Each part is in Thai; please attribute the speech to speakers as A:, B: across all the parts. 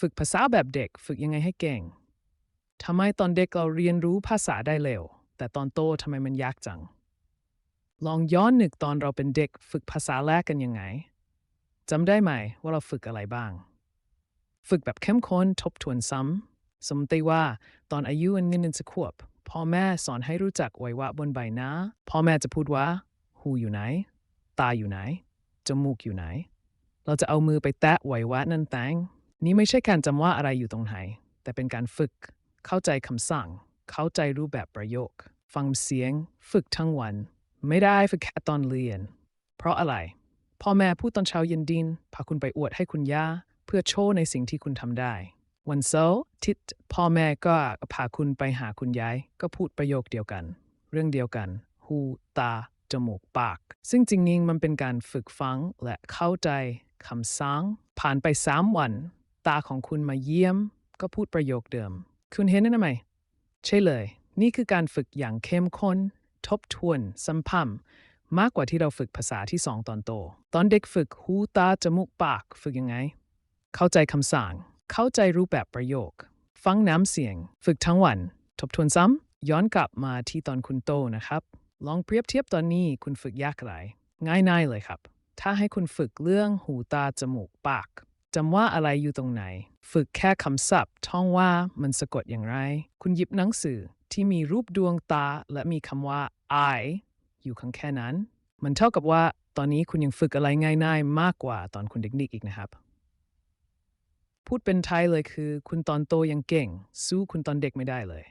A: ฝึกภาษาแบบเด็กฝึกยังไงให้เก่งทำไมตอนเด็กเราเรียนรู้ภาษาได้เร็ว แต่ตอนโตทำไมมันยากจัง ลองย้อนนึกตอนเราเป็นเด็กฝึกภาษาแรกกันยังไงจำได้ไหมว่าเราฝึกอะไรบ้าง ฝึกแบบเข้มข้นทบทวนซ้ำ สมมติว่าตอนอายุอันเงินนึ่งจะขวบ พ่อแม่สอนให้รู้จักไว้ว่าบนใบหน้า พ่อแม่จะพูดว่า หูอยู่ไหน ตาอยู่ไหน จมูกอยู่ไหน เราจะเอามือไปแตะไว้ว่านั่นแตง นี่ไม่ใช่การจำว่าอะไรอยู่ตรงไหน แต่เป็นการฝึก เข้าใจคำสั่ง เข้าใจรูปแบบประโยค ฟังเสียง ฝึกทั้งวัน ไม่ได้ฝึกแค่ตอนเรียน เพราะอะไร พ่อแม่พูดตอนเช้าเย็นดิน พาคุณไปอวดให้คุณย่า เพื่อโชว์ในสิ่งที่คุณทำได้ วันเสาร์ทิตย์พ่อแม่ก็พาคุณไปหาคุณยาย ก็พูดประโยคเดียวกัน เรื่องเดียวกัน หู ตา จมูก ปาก ซึ่งจริงๆมันเป็นการฝึกฟังและเข้าใจคำสั่งผ่านไปสามวัน ตาของคุณมาเยี่ยม ก็พูดประโยคเดิม คุณเห็นนั่นไหม ใช่เลย นี่คือการฝึกอย่างเข้มข้น ทบทวนซ้ำพำมากกว่าที่เราฝึกภาษาที่สองตอนโต ตอนเด็กฝึกหูตาจมูกปากฝึกยังไง เข้าใจคำสั่ง เข้าใจรูปแบบประโยค ฟังน้ำเสียง ฝึกทั้งวัน ทบทวนซ้ำย้อนกลับมาที่ตอนคุณโตนะครับ ลองเปรียบเทียบตอนนี้คุณฝึกยากไรง่ายๆเลยครับ ถ้าให้คุณฝึกเรื่องหูตาจมูกปาก จำว่าอะไรอยู่ตรงไหน ฝึกแค่คำศัพท์ ท่องว่ามันสะกดอย่างไร คุณหยิบหนังสือที่มีรูปดวงตาและมีคำว่า I อยู่ข้างแค่นั้น มันเท่ากับว่าตอนนี้คุณยังฝึกอะไรง่ายๆ มากกว่าตอนคุณเด็กๆอีกนะครับ พูดเป็นไทยเลยคือ คุณตอนโตยังเก่ง สู้คุณตอนเด็กไม่ได้เลย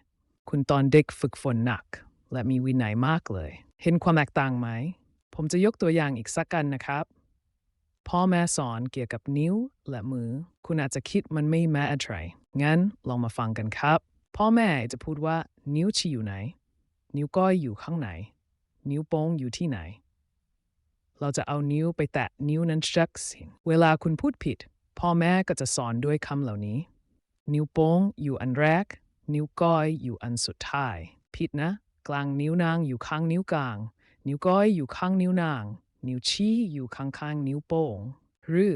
A: คุณตอนเด็กฝึกฝนหนัก และมีวินัยมากเลย เห็นความแตกต่างไหม ผมจะยกตัวอย่างอีกสักกันนะครับ พ่อแม่สอนเกี่ยวกับนิ้วและมือ คุณอาจจะคิดมันไม่แม้อะไรงั้นลองมาฟังกันครับ พ่อแม่จะพูดว่านิ้วชี้อยู่ไหน นิ้วก้อยอยู่ข้างไหน นิ้วโป้งอยู่ที่ไหน เราจะเอานิ้วไปแตะนิ้วนั้นชักสินเวลาคุณพูดผิด พ่อแม่ก็จะสอนด้วยคำเหล่านี้ นิ้วโป้งอยู่อันแรก นิ้วก้อยอยู่อันสุดท้าย ผิดนะ กลางนิ้วนางอยู่ข้างนิ้วกลาง นิ้วก้อยอยู่ข้างนิ้วนาง นิ้วชี้อยู่ข้างๆ นิ้วโป้ง หรือ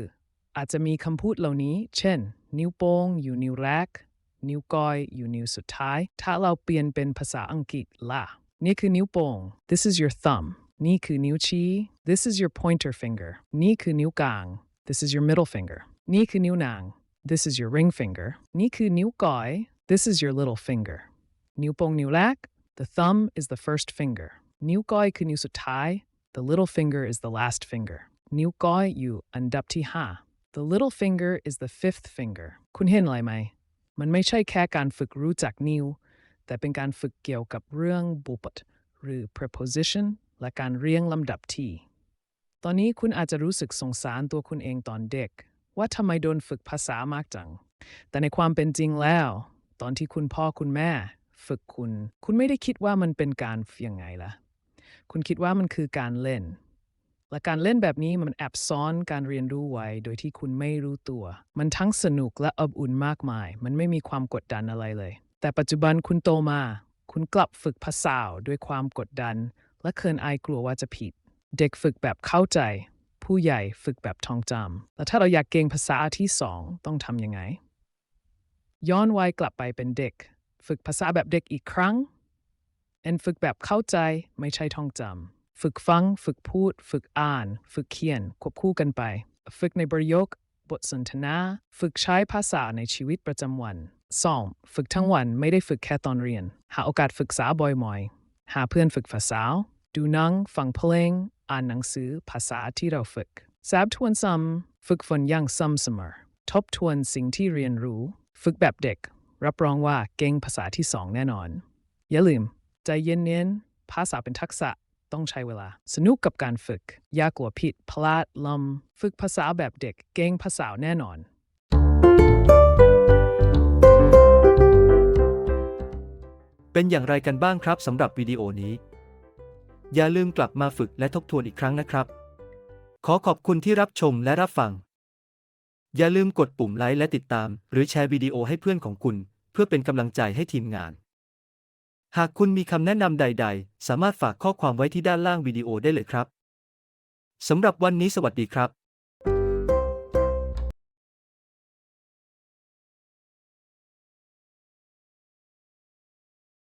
A: อาจจะมีคำพูดเหล่านี้ เช่น นิ้วโป้งอยู่นิ้วแรก นิ้วก้อยอยู่นิ้วสุดท้าย ถ้าเราเปลี่ยนเป็นภาษาอังกฤษล่ะ นี่คือนิ้วโป้ง this is your thumb นี่คือนิ้วชี้ this is your pointer finger นี่คือนิ้วกลาง this is your middle finger นี่คือนิ้วนาง this is your ring finger นี่คือนิ้วก้อย this is your little finger นิ้วโป้งนิ้วแรก the thumb is the first finger นิ้วก้อยคือนิ้วสุดท้าย the little finger is the last finger นิ้วก้อยอยู่อันดับที่ห้า the little finger is the fifth finger คุณเห็นอะไรไหม มันไม่ใช่แค่การฝึกรู้จักนิ้ว แต่เป็นการฝึกเกี่ยวกับเรื่องบุปผหรือ preposition และการเรียงลำดับที่ ตอนนี้คุณอาจจะรู้สึกสงสารตัวคุณเองตอนเด็ก ว่าทำไมโดนฝึกภาษามากจัง แต่ในความเป็นจริงแล้ว ตอนที่คุณพ่อคุณแม่ ฝึกคุณ คุณไม่ได้คิดว่ามันเป็นการยังไงล่ะ คุณคิดว่ามันคือการเล่น และการเล่นแบบนี้มันแอบซ้อนการเรียนรู้ไว้ โดยที่คุณไม่รู้ตัว มันทั้งสนุกและอบอุ่นมากมาย มันไม่มีความกดดันอะไรเลย แต่ปัจจุบันคุณโตมา คุณกลับฝึกภาษาด้วยความกดดัน และเคินอายกลัวว่าจะผิด เด็กฝึกแบบเข้าใจ ผู้ใหญ่ฝึกแบบท่องจำแล้วถ้าเราอยากเก่งภาษาที่สองต้องทำยังไง ย้อนวัยกลับไปเป็นเด็ก ฝึกภาษาแบบเด็กอีกครั้ง เอ็นฝึกแบบเข้าใจไม่ใช่ท่องจำฝึกฟัง ฝึกพูด ฝึกอ่าน ฝึกเขียน ควบคู่กันไป ฝึกในประโยค บทสนทนา ฝึกใช้ภาษาในชีวิตประจำวัน 2. ฝึกทั้งวันไม่ได้ฝึกแค่ตอนเรียน หาโอกาสฝึกษาบ่อยๆ หาเพื่อนฝึกภาษา ดูหนัง ฟังเพลง อ่านหนังสือ ภาษาที่เราฝึกสาบทวนซ้ำฝึกฝนอย่างซ้ำเสมอ ทบทวนสิ่งที่เรียนรู้ ฝึกแบบเด็ก รับรองว่าเก่งภาษาที่สองแน่นอน อย่าลืม ใจเย็นๆภาษาเป็นทักษะต้องใช้เวลา สนุกกับการฝึกอยากลัวผิดพลาดลมฝึกภาษาแบบเด็ก เก่งภาษาแน่นอน
B: เป็นอย่างไรกันบ้างครับสำหรับวิดีโอนี้ อย่าลืมกลับมาฝึกและทบทวนอีกครั้งนะครับ ขอขอบคุณที่รับชมและรับฟัง อย่าลืมกดปุ่มไลค์และติดตาม หรือแชร์วิดีโอให้เพื่อนของคุณ เพื่อเป็นกำลังใจให้ทีมงาน หากคุณมีคำแนะนำใด ๆ สามารถฝากข้อความไว้ที่ด้านล่างวิดีโอได้เลยครับ สำหรับวันนี้สวัสดีครับ